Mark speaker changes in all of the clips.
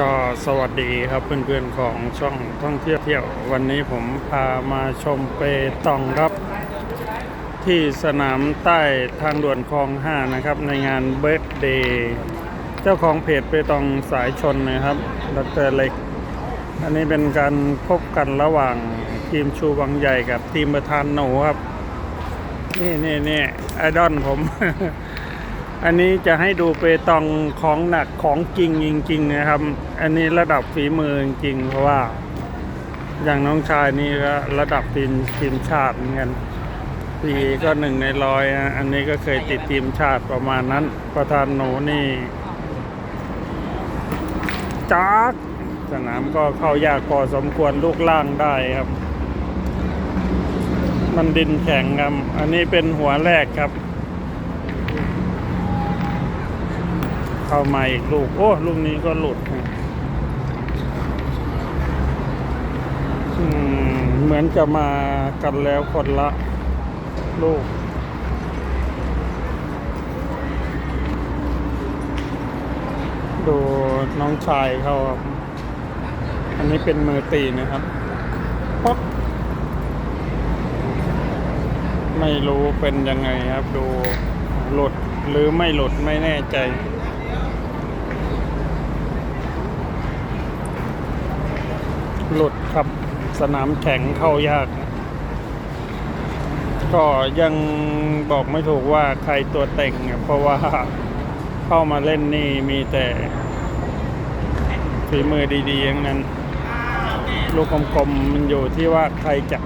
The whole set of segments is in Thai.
Speaker 1: ก็สวัสดีครับเพื่อนๆของช่องท่องเที่ยวเที่ยว วันนี้ผมพามาชมเปตองครับ ที่สนามใต้ทางด่วนคลอง 5 นะครับ ในงานเบิร์ d เดย์เจ้าของเพจเปตองสายชนนะครับดรเล็ก อันนี้เป็นการพบกันระหว่างทีมชูวังใหญ่กับทีมประธานหนูครับ นี่นี่นี่ไอดอลผม อันนี้จะให้ดูเปตองของหนักของจริงจริง ๆ นะครับ อันนี้ระดับฝีมือจริง เพราะว่า อย่างน้องชายนี่ก็ระดับทีมทีมชาติเหมือนกันปีก็หนึ่งในร้อยนะอันนี้ก็เคยติดทีมชาติประมาณนั้น ประธานหนูนี่จักสนามก็เข้ายากพอสมควรลูกล่างได้ครับ มันดินแข็งครับ อันนี้เป็นหัวแรกครับ เข้ามาอีกลูก โอ้ ลูกนี้ก็หลุดเหมือนจะมากันแล้วคนละลูกดูน้องชายเขาครับ อันนี้เป็นมือตีนะครับป๊อกไม่รู้เป็นยังไงครับ ดูหลุดหรือไม่หลุดไม่แน่ใจ หลุดครับสนามแข็งเข้ายาก ก็ยังบอกไม่ถูกว่าใครตัวเต็งเพราะว่าเข้ามาเล่นนี่มีแต่ฝีมือดีๆอย่างนั้น ลูกกลมๆมันอยู่ที่ว่าใครจะ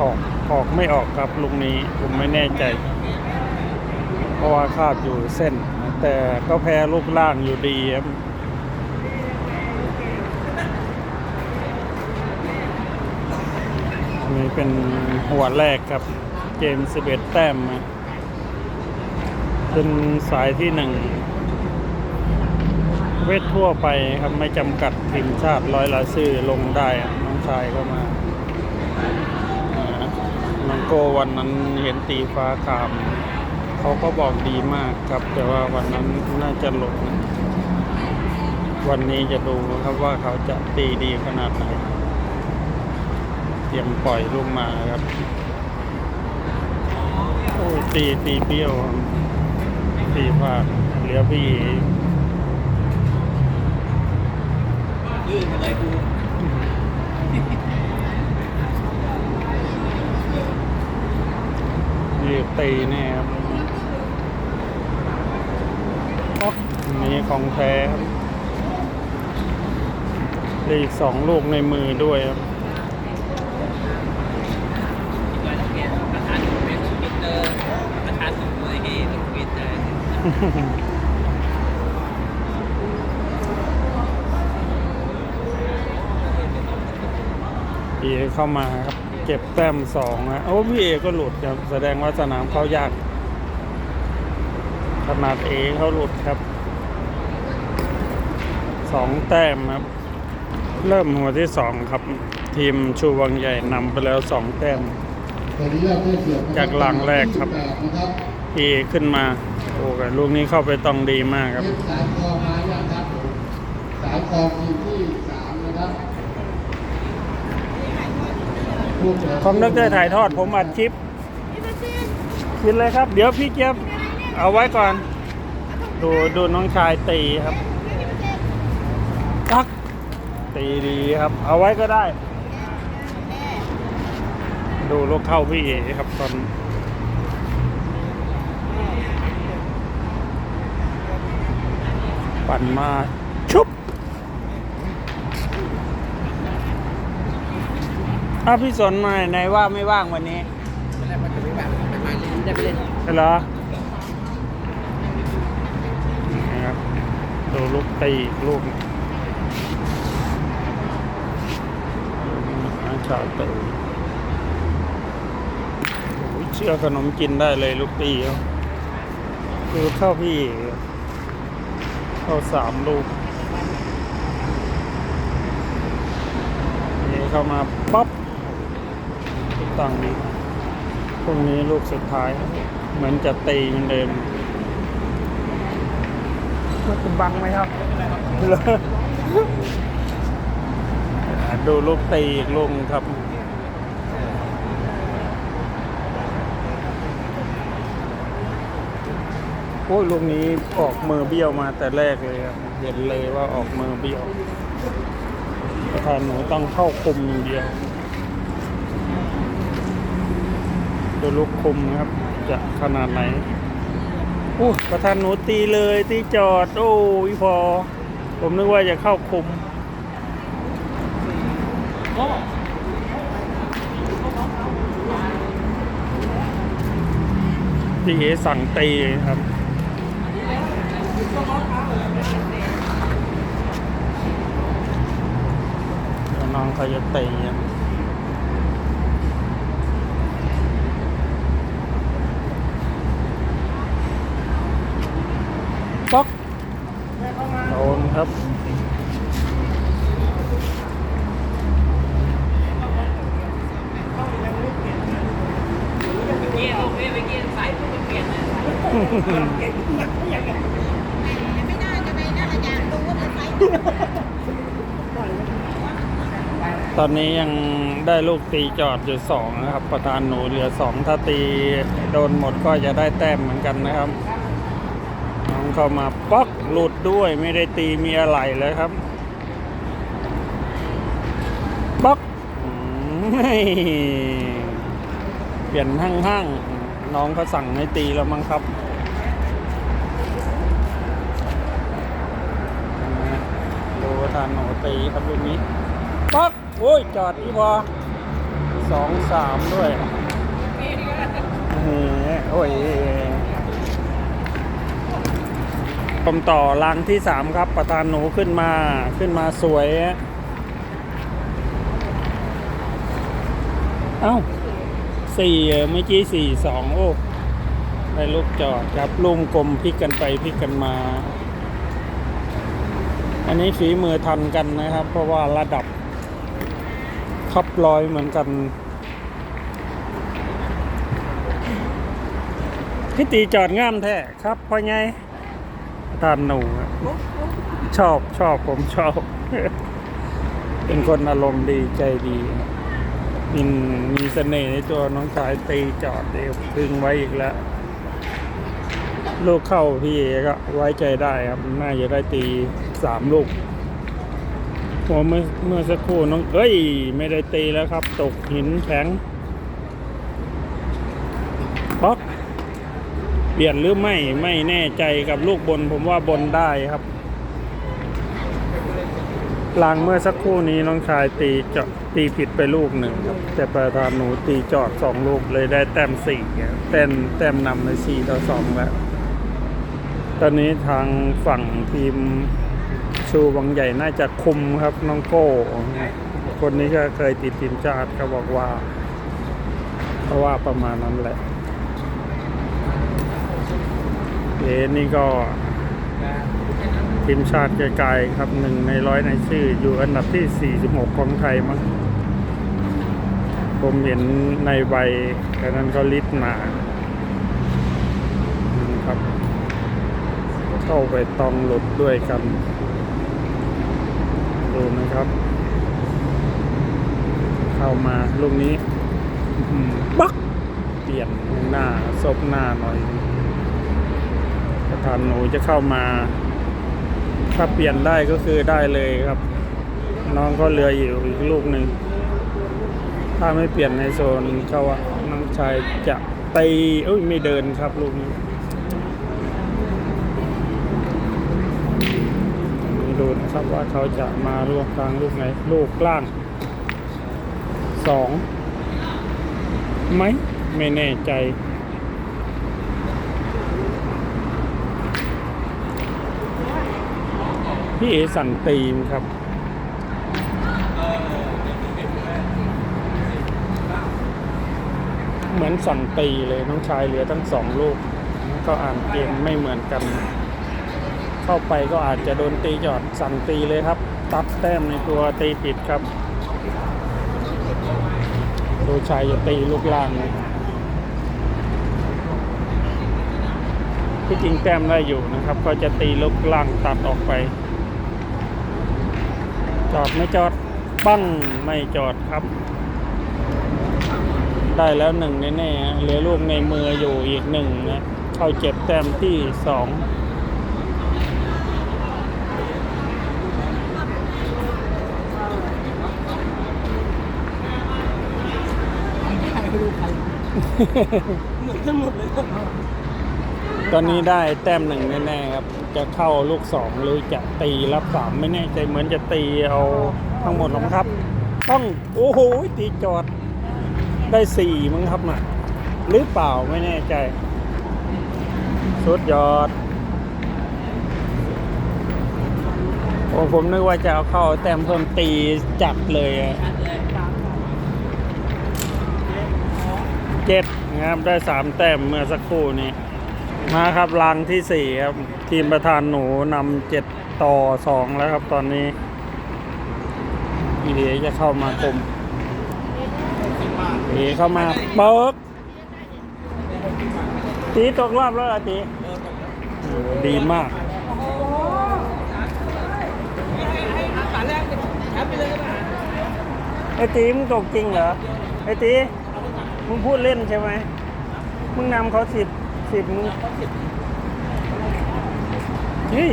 Speaker 1: ออกออกไม่ออกครับลูกนี้ผมไม่แน่ใจ เพราะว่าคาดอยู่เส้น แต่ก็แพ้ลูกล่างอยู่ดีครับ อันนี้ เป็นหัวแรกครับเกม 11 แต้มเป็นสายที่หนึ่งเวททั่วไปครับไม่จำกัดทีมชาติร้อยละซื่อลงได้น้องชายก็มาอ่าน้องโกวันนั้นเห็นตีฟ้าคาม เขาก็บอกดีมากครับ แต่ว่าวันนั้นน่าจะหลดนะวันนี้จะดูครับว่าเขาจะตีดีขนาดไหน เตรียมปล่อยลูกมาครับ โอ้ตีตีเปี้ยว ตีพลาดเหลือพี่
Speaker 2: ลื่นมาเลยกู
Speaker 1: รีบตีแน่ครับป๊อกนี่ของแท้ครับเหลืออีกสองลูกในมือด้วยครับ
Speaker 2: อีกหน่อยต้องเปลี่ยนประธานเป็นสปิตเตอร์ประธานของมวยให้ต้องเปลี่ยนใจ
Speaker 1: พี่เอเข้ามาครับ เก็บแต้มสองนะโอ้พี่เอก็หลุดครับ แสดงว่าสนามเขายากขนาดเอเขาหลุดครับสองแต้มครับ เริ่มหัวที่สองครับ ทีมชูวังใหญ่นำไปแล้วสองแต้มจากหลังแรกครับ
Speaker 3: นะครับ
Speaker 1: พี่เอขึ้นมา โอ้ยลูกนี้เข้าไปต้องดีมากครับ
Speaker 3: เล่นสายคอมาอย่างครับผมสายคอทีมที่สามนะครับลูกเหลื
Speaker 1: คอมดรถ่ายทอดผมอัดคลิปคิดเลยครับ เดี๋ยวพี่เจี๊ยบเอาไว้ก่อน ดูดูน้องชายตีครับตักตีดีครับ เอาไว้ก็ได้ ดูลูกเข้าพี่เอครับตอน ปั่นมาชุบถ้าพี่สนหน่อยในว่าไม่ว่างวันนี้
Speaker 2: ไม่ได้มันจะไม่แบบประมาณนี้ได้ไปเล่น
Speaker 1: ใช่เหรอนี่ครับดูลูกตีอีกลูกอาชาตีโอ้ยเชื่อขนมกินได้เลยลูกตีเขาคือเข้าพี่ เข้าสามลูกนี่เข้ามาป๊อปตั้งนี้พรุ่งนี้ลูกสุดท้าย เหมือนจะตีเหมือนเดิมคุณบังไหมครับอ่าดูลูกตีอีกลูกครับ โอ้ยลูกนี้ออกมือเบี้ยวมาแต่แรกเลยครับเห็นเลยว่าออกมือเบี้ยวประธานหนูต้องเข้าคุมอย่างเดียวดูลูกคุมครับ จะขนาดไหนโอ้ประธานหนูตีเลยตีจอด โอ้ยพอ ผมนึกว่าจะเข้าคุมพี่เอสั่งตีครับ เดี๋ยวน้องเขาจะตีอะป๊อกโดนครับ
Speaker 2: เกียร์ลงไปเกียร์สายปุ๊บเปลี่ยนเลย
Speaker 4: ไม่น่าจะไปน่าจะอยากรู้ว่ามันไฟ
Speaker 1: ตอนนี้ยังได้ลูกตีจอดอยู่สองนะครับ ประธานหนูเหลือสองถ้าตีโดนหมดก็จะได้แต้มเหมือนกันนะครับน้องเข้ามาป๊อกหลุดด้วยไม่ได้ตีมีอะไรเลยครับป๊อกเฮ้ยเปลี่ยนห้างๆน้องเขาสั่งให้ตีแล้วมั้งครับดูประธานหนูตีครับลูกนี้ป๊อก โอ้ย จอดอีพอสองสามด้วยเฮ้ยโอ้ย ผมต่อรังที่สามครับ ประธานหนูขึ้นมาขึ้นมาสวย เอ้าสี่เมื่อกี้สี่สองโอ้ได้ลูกจอดครับลุ่มกลมพลิกกันไปพลิกกันมา อันนี้ฝีมือทันกันนะครับ เพราะว่าระดับ ขับลอยเหมือนกันพี่ตีจอดง่ามแท้ครับเพราะไงทานหนูชอบชอบผมชอบ เป็นคนอารมณ์ดีใจดีมีมีเสน่ห์ในตัวน้องชายตีจอดเดียวพึงไว้อีกแล้ว ลูกเข้าพี่เอก็ไว้ใจได้ครับ น่าจะได้ตีสามลูก พอเมื่อเมื่อสักครู่น้อง เอ้ย ไม่ได้ตีแล้วครับ ตกหินแข็งป๊อกเปลี่ยนหรือไม่ไม่แน่ใจกับลูกบน ผมว่าบนได้ครับลางเมื่อสักครู่นี้น้องชายตีเจาะตีผิดไปลูกหนึ่งครับ แต่ประธานหนูตีจอดสองลูกเลยได้แต้มสี่ครับแต้มแต้มนำในสี่ต่อสองแล้ว ตอนนี้ทางฝั่งทีม ชูวังใหญ่น่าจะคุมครับน้องโก้คนนี้ก็เคยติดทีมชาติเขาบอกว่าเพราะว่าประมาณนั้นแหละเอนี่ก็ทีมชาติไกลๆครับหนึ่งในร้อยในชื่อ อยู่อันดับที่ 46 ของไทยมั้งผมเห็นในใบแค่นั้นก็ลิสต์มาครับ เข้าไปตองหลุดด้วยกัน ดูนะครับ เข้ามาลูกนี้บักเปลี่ยนหน้าซบหน้าหน่อยประธานหนูจะเข้ามา ถ้าเปลี่ยนได้ก็คือได้เลยครับ น้องก็เหลืออยู่อีกลูกหนึ่งถ้าไม่เปลี่ยนในโซนเขาอะน้องชายจะตีเอ้ยไม่เดินครับลูกนี้ ดูนะครับว่าเขาจะมาลูกกลางลูกไหนลูกกล่างสองไหมไม่แน่ใจ พี่เอสั่งตีมครับเหมือนสั่งตีเลยน้องชายเหลือทั้งสองลูก ก็อ่านเกมไม่เหมือนกัน เข้าไปก็อาจจะโดนตีจอดสั่งตีเลยครับ ตัดแต้มในตัวตีผิดครับดูชายจะตีลูกล่างที่จริงแต้มได้อยู่นะครับ ก็จะตีลูกล่างตัดออกไป จอดไม่จอดปั้งไม่จอดครับ ได้แล้วหนึ่งแน่ๆเหลือลูกในมืออยู่อีกหนึ่งนะเข้าเจ็บแต้มที่สอง
Speaker 2: เหมือนกันหมดเลย
Speaker 1: ตอนนี้ได้แต้มหนึ่งแน่ๆครับ จะเข้าลูกสองหรือจะตีรับสามไม่แน่ใจเหมือนจะตีเอาทั้งหมดหรอกมั้งครับ ต้องโอ้โหตีจอดได้สี่มั้งครับน่ะหรือเปล่าไม่แน่ใจ สุดยอดโอ้ผมนึกว่าจะเอาเข้าแต้มเพิ่มตีจัดเลยอะ
Speaker 2: ชัดเจ็
Speaker 1: ดนะครับได้สามแต้มเมื่อสักครู่นี้ มาครับรางที่สี่ครับ ทีมประธานหนูนำเจ็ดต่อสองแล้วครับตอนนี้อีเดียจะเข้ามาคุมเอเข้ามาเบิกตีตกรอบแล้วเหรอตีดีมาก
Speaker 2: ไอ้
Speaker 1: ตีมึงตกจริงเหรอไอ้ตี มึงพูดเล่นใช่ไหม มึงนำเขาสิบสิบมึงเฮ้ย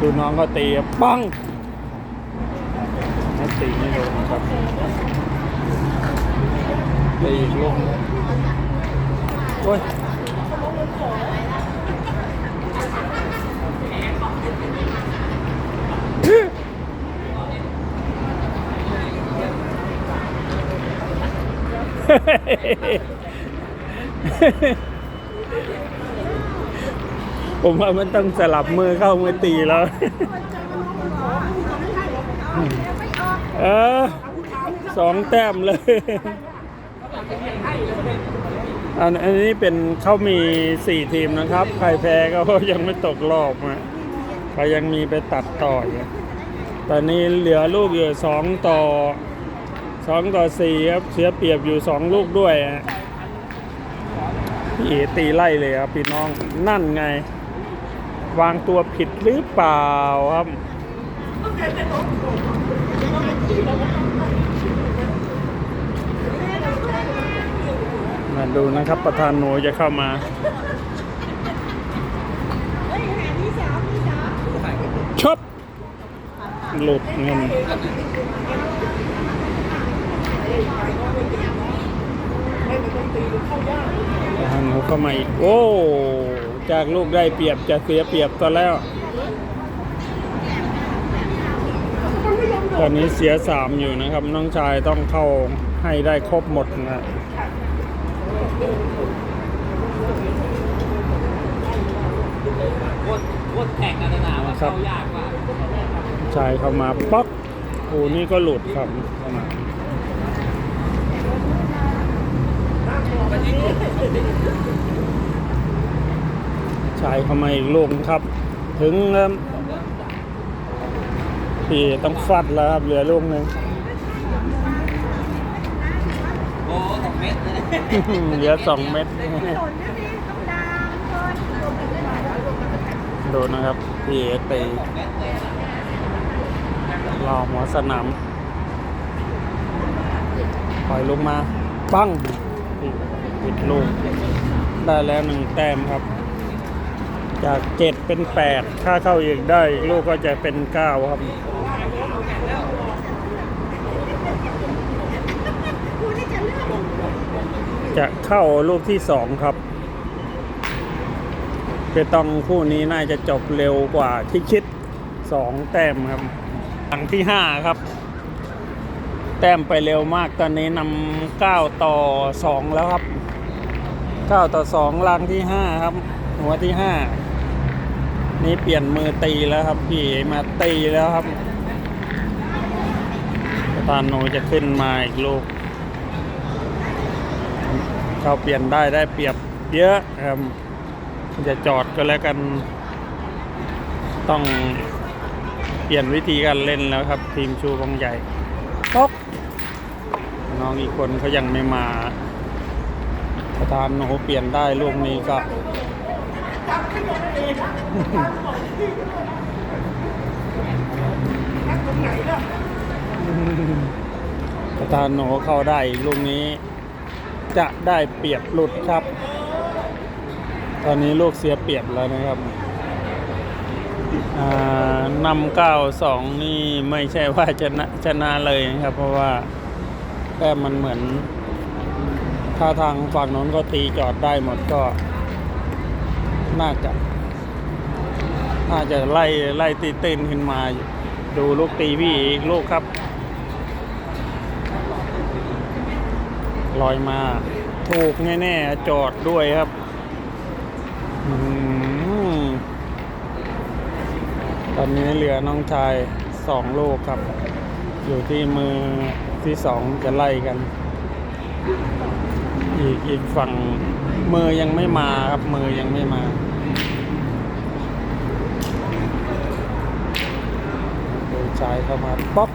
Speaker 1: ดูน้องก็ตีปังไม่ตีไม่โดนครับตีลูกโอ้ย ผมว่ามันต้องสลับมือเข้ามือตีแล้ว เออสองแต้มเลย อันนนี้เป็นเขามีสี่ทีมนะครับ ใครแพ้ก็ยังไม่ตกรอบนะเขายังมีไปตัดต่ออยู่ตอนนี้เหลือลูกอยู่สองต่อ สองต่อสี่ครับเสียเปรียบอยู่สองลูกด้วยฮะพี่เอตีไล่เลยครับพี่น้องนั่นไง วางตัวผิดหรือเปล่าครับมาดูนะครับประธานหนูจะเข้ามา
Speaker 4: เฮ้ยหาที่สามที่สาม
Speaker 1: ชดหลุดเงิน ประธานหนูเข้ามาอีก โอ้ จากลูกได้เปรียบจะเสียเปรียบก็แล้ว ตอนนี้เสียสามอยู่นะครับ น้องชายต้องเข้าให้ได้ครบหมดนะ
Speaker 2: คตรโคตรแข่งกันาเข้ายากว่า
Speaker 1: ชายเข้ามาป๊อกโอ้นี่ก็หลุดครับเข้ามา
Speaker 2: วันนี้
Speaker 1: ชายเข้ามาอีกลูกครับ ถึงครับพี่ต้องฟัดแล้วครับเหลือลูกหนึ่ง
Speaker 2: โอ้สองเมตรเห
Speaker 1: ลือสองเม็ด
Speaker 4: หล่นนะนี่ต้องดน
Speaker 1: นะครับพี่เอตี
Speaker 2: ร
Speaker 1: อหัวสนามปล่อยลงมา ปั้ง ดลูก ได้แล้วหนึ่งแต้มครับ จากเจ็ดเป็นแปดถ้าเข้าอีกได้ลูกก็จะเป็นเก้าครับ
Speaker 4: จะเลือก
Speaker 1: จะเข้าลูกที่สองครับเปตองคู่นี้น่าจะจบเร็วกว่าที่คิดสองแต้มครับหลังที่ห้าครับ แต้มไปเร็วมากตอนนี้นำเก้าต่อสองแล้วครับ เก้าต่อสองลังที่ห้าครับ หัวที่ห้านี่เปลี่ยนมือตีแล้วครับพี่มาตีแล้วครับประธานโนจะขึ้นมาอีกลูกเขาเปลี่ยนได้ได้เปรียบเยอะครับจะจอดก็แล้วกัน ต้องเปลี่ยนวิธีการเล่นแล้วครับ ทีมชูบงใหญ่ป๊อกน้องอีกคนเขายังไม่มา ประธานโหเปลี่ยนได้ลูกนี้ก็ประธานโหนเข้าได้ลูกนี้ จะได้เปรียบหลุดครับ ตอนนี้ลูกเสียเปรียบแล้วนะครับอ่านำเก้าสองนี่ไม่ใช่ว่าจะชนะชนะเลยนะครับ เพราะว่าแต้มมันเหมือน ถ้าทางฝั่งโน้นก็ตีจอดได้หมดก็ น่าจะน่าจะไล่ไล่ตีตื้นขึ้นมา ดูลูกตีพี่อีกลูกครับลอยมา ถูกแน่ๆจอดด้วยครับอตอนนี้เหลือน้องชายสองลูกครับ อยู่ที่มือที่สองจะไล่กัน อีกอีกฝั่งมือยังไม่มาครับมือยังไม่มาดูชายเข้ามาป๊อป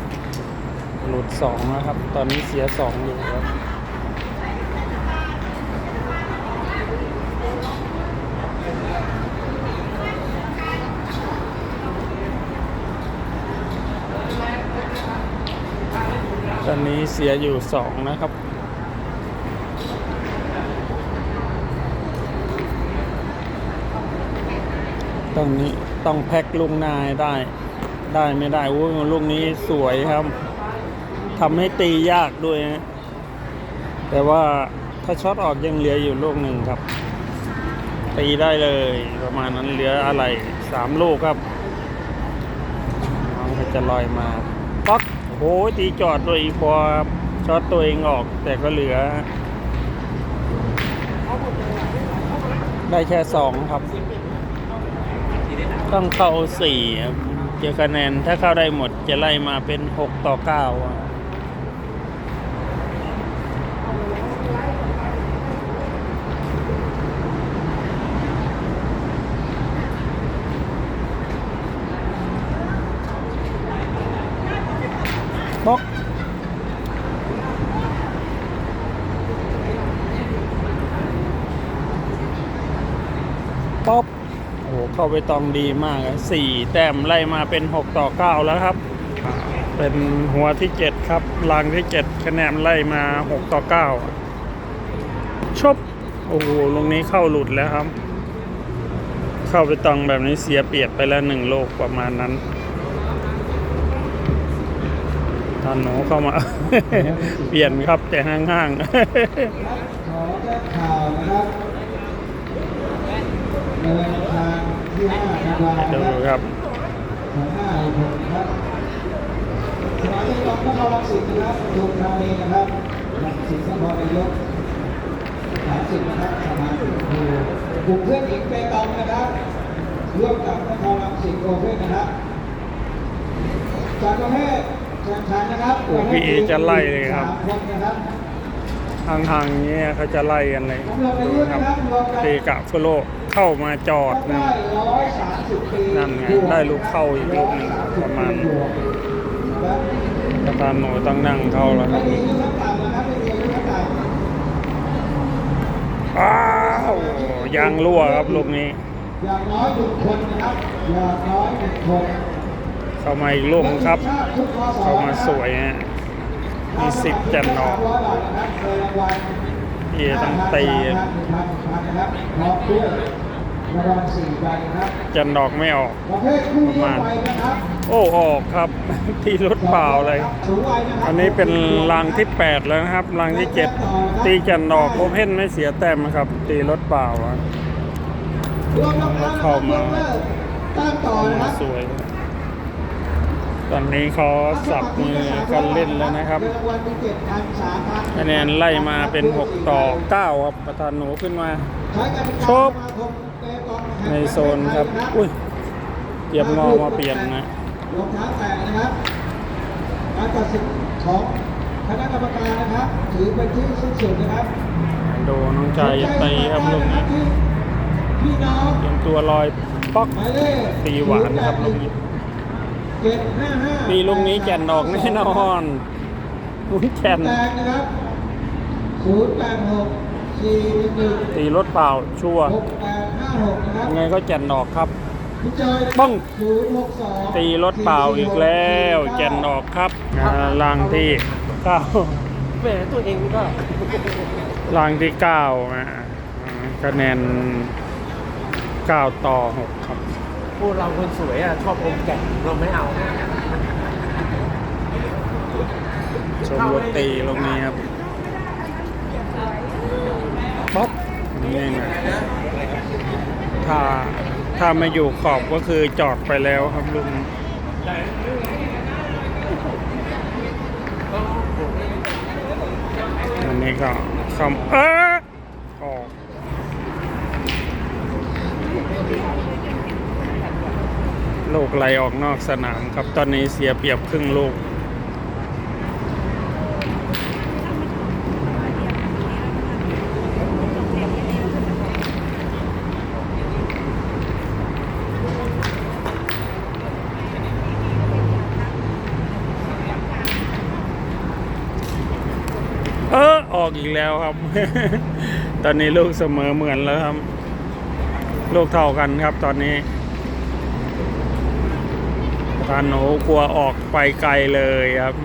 Speaker 1: หลุดสองนะครับ ตอนนี้เสียสองอยู่ครับตอนนี้เสียอยู่สองนะครับ ตรงนี้ต้องแพ็คลูกหนายได้ ได้ไม่ได้โอ้ยลูกนี้สวยครับทำให้ตียากด้วยนะแต่ว่าถ้าช็อตออกยังเหลืออยู่ลูกหนึ่งครับ ตีได้เลยประมาณนั้นเหลืออะไรสามลูกครับน้องก็จะลอยมาป๊อกโอ้โหตีจอดด้วยอีกพอครับช็อตตัวเองออก แต่ก็เหลือ ได้แค่สองครับ ต้องเข้าสี่จะคะแนนถ้าเข้าได้หมดจะไล่มาเป็นหกต่อเก้า อ้โหเข้าไปตองดีมากสี่แต้มไล่มาเป็นหกต่อเก้าแล้วครับ เป็นหัวที่เจ็ดครับรางที่เจ็ดคะแนนไล่มาหกต่อเก้าชบโอ้โหลงนี้เข้าหลุดแล้วครับ เข้าไปตองแบบนี้เสียเปรียบไปแล้วหนึ่งโลกประมาณนั้นท่านหนูเข้ามา เปลี่ยนครับแต่ห่างๆ
Speaker 5: ขอแจ้ข่าวนะครับ
Speaker 1: ดู
Speaker 5: ม
Speaker 1: ครับ
Speaker 5: ของ5ในผมครับสมาชิกกองนครรังสิตนะครับปทุมธานีนะครับรังสิตนครนายก30นะครับสมาชิกดูกลุ่มเพื่อนหญิงเปตองนะครับร่วมกับนครรังสิตโอเพ่นนะครับจากประเภทแข่งขันนะครับ
Speaker 1: โอ้พี่เอจะไล่เลยครับ
Speaker 5: คนนะครับ
Speaker 1: ห่างๆเงี้ยเขาจะไล่กันเลยดูครับเตกะฟุโลเข้ามาจอดนะนั่นไงได้ลูกเข้าอีกลูกหนึ่งประมาณประธานหนูต้องนั่งเข้าแล้วครับอ้าวยางรั่วครับลูกนี้
Speaker 5: อย่างน้อยหนึ่งคนนะครับอย่างน้อยหนึ่งคน
Speaker 1: เข้ามาอีกลูกครับ
Speaker 5: ทุกข้อสอบ
Speaker 1: เข้ามาสวยฮะ มีสิบแจนออก
Speaker 5: เคยรางวัล
Speaker 1: พี่เอต้องตี
Speaker 5: หนึ่งพันหนึ่งพันนะครับพร้อมด้วยรางวัลสี่ใบนะครับ
Speaker 1: จันดอกไม่ออก
Speaker 5: ประเภทคู่เลี้ยงไวนะครับ
Speaker 1: โอ้ออกครับ ที่รถเปล่าเลย อันนี้เป็นรางที่ 8 แล้วนะครับรางที่ 7 ตีจันดอกโอเพ่นไม่เสียแต้มนะครับ ตีรถเปล่า
Speaker 5: รวมรางวัล
Speaker 1: เข้ามา
Speaker 5: ยกเลิกตั้งต่อนะครับ
Speaker 1: สวย ตอนนี้เขาสับมือกันเล่นแล้วนะครับ
Speaker 5: เงินรางวัลมีเจ็ดพันสามพัน
Speaker 1: คะแนนไล่มาเป็น 6 ต่อ 9 ครับประธานหนูขึ้นมา
Speaker 5: ใช้กติกา
Speaker 1: ชบ
Speaker 5: สมาคมเปตองแห่ง
Speaker 1: ในโซนครับ อุ้ยเตรียมงอมาเปลี่ยนนะ
Speaker 5: รองเท้าแตะนะครับการตัดสินของคณะกรรมการนะครับ ถือเป็นที่สิ้นสุดนะครับ
Speaker 1: ดูน้องชายจะตีครับลูกนี้
Speaker 5: พี่น้อง
Speaker 1: เตรียมตัวลอยป๊อก
Speaker 5: หมายเลข
Speaker 1: ตีหวานครับลูกนี้
Speaker 5: เจ็ดห้าห้า
Speaker 1: ตีลูกนี้แก่นดอกแน่นอนลูกแก่น
Speaker 5: แตกนะครับศูนย์แปดหกสี่หนึ่งหนึ่ง
Speaker 1: ตีรถเปล่าชัวร์
Speaker 5: หกแปดห้าหกนะครับ
Speaker 1: ยังไงก็แก่นดอกครับ
Speaker 3: พี่จอย
Speaker 1: บ้อง
Speaker 3: ศูนย์หกสอง
Speaker 1: ตีรถเปล่าอีกแล้วแกนออกครับอ่าลางที่เก้า
Speaker 2: แหมตัวเองก็
Speaker 1: ลางที่เก้าอ่าคะแนนเก้าต่อหกครับ
Speaker 2: พ วกเราคนสวยอะชอบอมแก่เราไม่เอา
Speaker 1: ชมรถตีลงนี้ครับป๊อปนี่นะถ้าถ้าไม่อยู่ขอบก็คือจอดไปแล้วครับลุงอันนี้ก็คำเออออก ลูกไหลออกนอกสนามครับตอนนี้เสียเปรียบครึ่งลูก เออ ออกอีกแล้วครับ ตอนนี้ลูกเสมอเหมือนแล้วครับ ลูกเท่ากันครับตอนนี้ ตาหนูกลัวออกไปไกลเลยครับ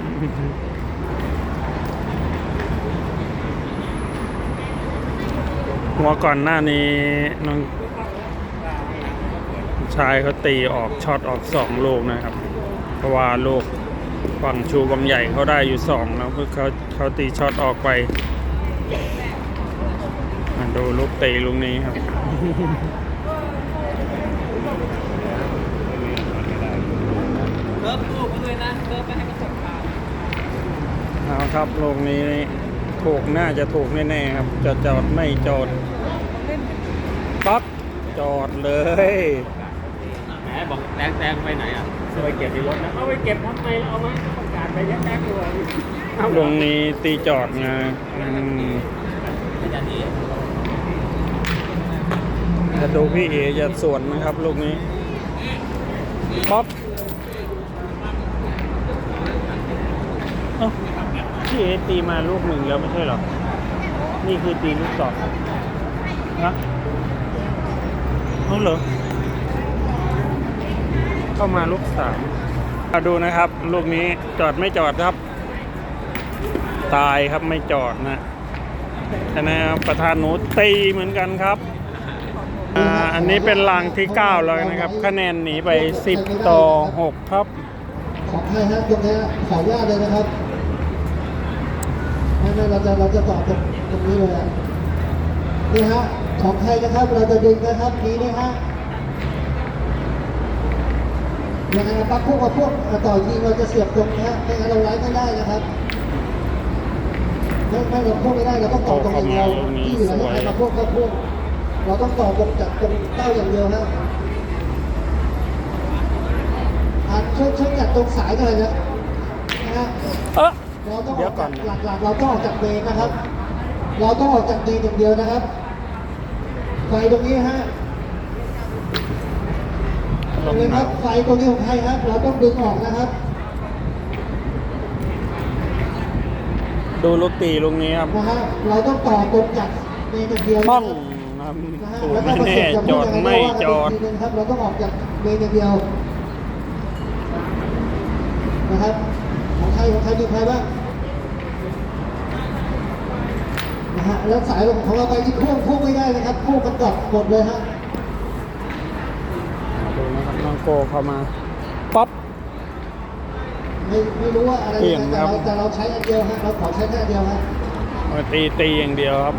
Speaker 1: หัวก่อนหน้านี้น้องชายเขาตีออกช็อตออกสองลูกนะครับ เพราะว่าลูกฝั่งชูบางใหญ่เขาได้อยู่สองแล้วคือเขาเขาตีช็อตออกไปดูลูกตีลูกนี้ครับ
Speaker 2: คิร์ฟลูกไปด้วยนะเคิร์ฟไปให้กระจกตา
Speaker 1: เอาครับลูกนี้ถูกน่าจะถูกแน่ๆครับ จะจอดไม่จอดปั๊บจอดเลย
Speaker 2: แหมบอกแตงแตงไปไหนอะไปเก็บในรถนะเอาไปเก็บทำไมเอามาประกาศไปยัดแตงเลย
Speaker 1: ลูกนี้ตีจอดนะอืม
Speaker 2: ไม่จะดี
Speaker 1: จะดูพี่เอจะสวนนะครับลูกนี้ป๊อปเอ้า พี่เอตีมาลูกหนึ่งแล้วไม่ใช่หรอ นี่คือตีลูกสองนะเอาเหรอ เข้ามาลูกสามมาดูนะครับ ลูกนี้จอดไม่จอดครับ ตายครับไม่จอดนะคะแนนประธานหนูตีเหมือนกันครับอันนี้เป็นรางที่ 9 แล้วนะครับ คะแนนหนีไป 10 ต่อ 6 ครับ
Speaker 3: ของใครฮะตรงนี้ขออนุญาตเลยนะครับ ไม่ไม่เราจะเราจะต่อตรงตรงนี้เลยอะนี่ฮะของใครนะครับเราจะดึงนะครับนี้นะฮะยังไงปักพวกกับพวกอะต่อทีเราจะเสียบตรงนี้ฮะไม่งั้นเราไลฟ์ไม่ได้นะครับไม่ไม่เราพูดไม่ได้เราต้องต่อตรงอย่างเดียวที่เหลือให้ใครมาพวกก็พวกเราต้องต่อบกจากตรงเต้าอย่างเดียวฮะอะช่วยช่วยจัดตรงสายหน่อยนะนะฮะ
Speaker 1: เออ
Speaker 3: เราต้องอ
Speaker 1: เดี๋ย
Speaker 3: อ
Speaker 1: ว
Speaker 3: ก
Speaker 1: ก่
Speaker 3: จา
Speaker 1: อน
Speaker 3: กหลักๆเราต้องออกจากเบรกนะครับ เราต้องออกจากเบรกอย่างเดียวนะครับ ไฟตรงนี้ฮะตรงนี้ครับ ไฟตรงนี้ของใครครับ เราต้องดึงออกนะครับ
Speaker 1: ดูลูกตีลูกนี้ครับ
Speaker 3: นะฮะ เราต้องต่อตรงจากเบรกอย่างเดียว
Speaker 1: ป้อง
Speaker 3: นะครับ
Speaker 1: นะ
Speaker 3: นะฮะ
Speaker 1: ถูก
Speaker 3: แล้วก็
Speaker 1: ไม่
Speaker 3: มา
Speaker 1: แน่
Speaker 3: เสียบกับ
Speaker 1: จอด
Speaker 3: พวก
Speaker 1: ไม่
Speaker 3: ยังง
Speaker 1: จอด
Speaker 3: ก็ว่ากันอีกทีนึงครับ เราต้องออกจากเบรกอย่างเดียว นะครับ ของใครของใครมีใครบ้างนะ ฮะแล้วสายลงของเราไปที่พ่วงพ่วงไม่ได้นะครับพ่วงมันกลับหมดเลยฮะ
Speaker 1: ดูนะครับน้องโกเข้ามาป๊อป
Speaker 3: ไม่ไม่รู้ว่าอะไร
Speaker 1: เปลี่ย
Speaker 3: ยั
Speaker 1: น
Speaker 3: งไง
Speaker 1: ครับ
Speaker 3: แต่เราแต่เราใช้อันเดียวฮะเราขอใช้แค่อันเดียวฮะ
Speaker 1: มาตีตีอย่างเดียวครับ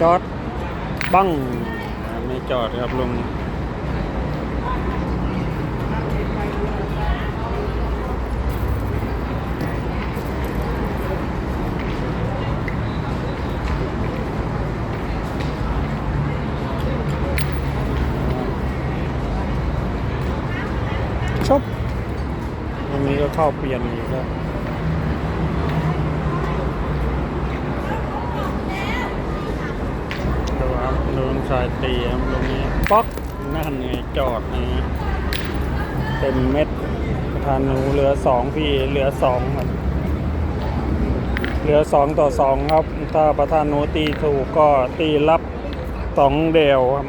Speaker 1: จอดบังไม่จอดครับลุงชบตรงนี้ก็ เข้าเปลี่ยนอีกแล้วดูครับดูน้งชายตีครับตรงนี้ป๊อกนั่นไงจอดนะฮะเต็มเม็ดประธานหนูเหลือสองพี่เหลือสองครับเหลือสองต่อสองครับ ถ้าประธานหนูตีถูกก็ตีรับสองเดียวครับ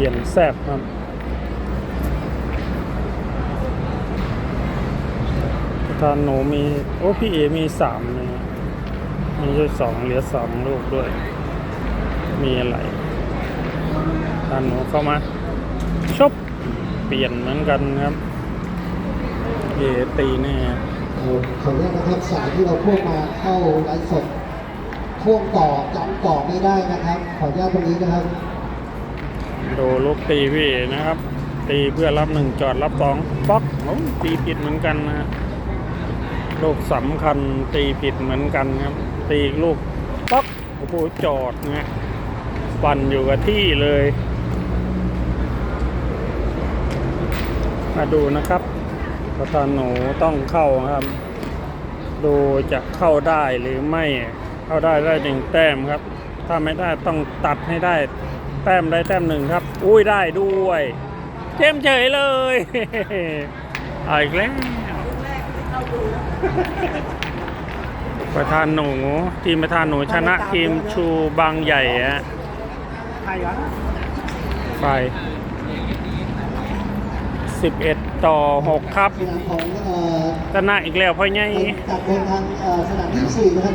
Speaker 1: ปลี่ยนแซบครับประธานหนูมี โอ้พี่เอมีสามเลยนะมีแค่สองเหลือสองลูกด้วย มีอะไรประธานหนูเข้ามาชบเปลี่ยนเหมือนกันครับเอตีแน่
Speaker 3: ขออนุญาตนะครับสายที่เราพ่วงมาเข้าไลฟ์สดพ่วงต่อจำต่อไม่ได้นะครับ ขออนุญาตตรงนี้นะครับ
Speaker 1: ดูลูกตีพี่นะครับ ตีเพื่อรับหนึ่งจอดรับสองป๊อกโอ้ตีผิดเหมือนกันนะลูกสำคัญตีผิดเหมือนกันครับ ตีลูกป๊อกโอ้โหจอดนะฮะปั่นอยู่กับที่เลย มาดูนะครับประธานหนูต้องเข้าครับ ดูจะเข้าได้หรือไม่ เข้าได้ได้หนึ่งแต้มครับ ถ้าไม่ได้ต้องตัดให้ได้ แต้มได้แต้มหนึ่งครับ อุ้ยได้ด้วย เจมเฉยเลยเอาอีกแล้วประธานหนูทีมประธานหนูชนะทีมชูบางใหญ่ฮะไป11ต่อ6ครับ
Speaker 3: ที่หลังของเอ่อ
Speaker 1: ชนะอีกแล้วพ่อใหญ่
Speaker 3: จากเดินทางเอ่อสนามที่สี่นะครับ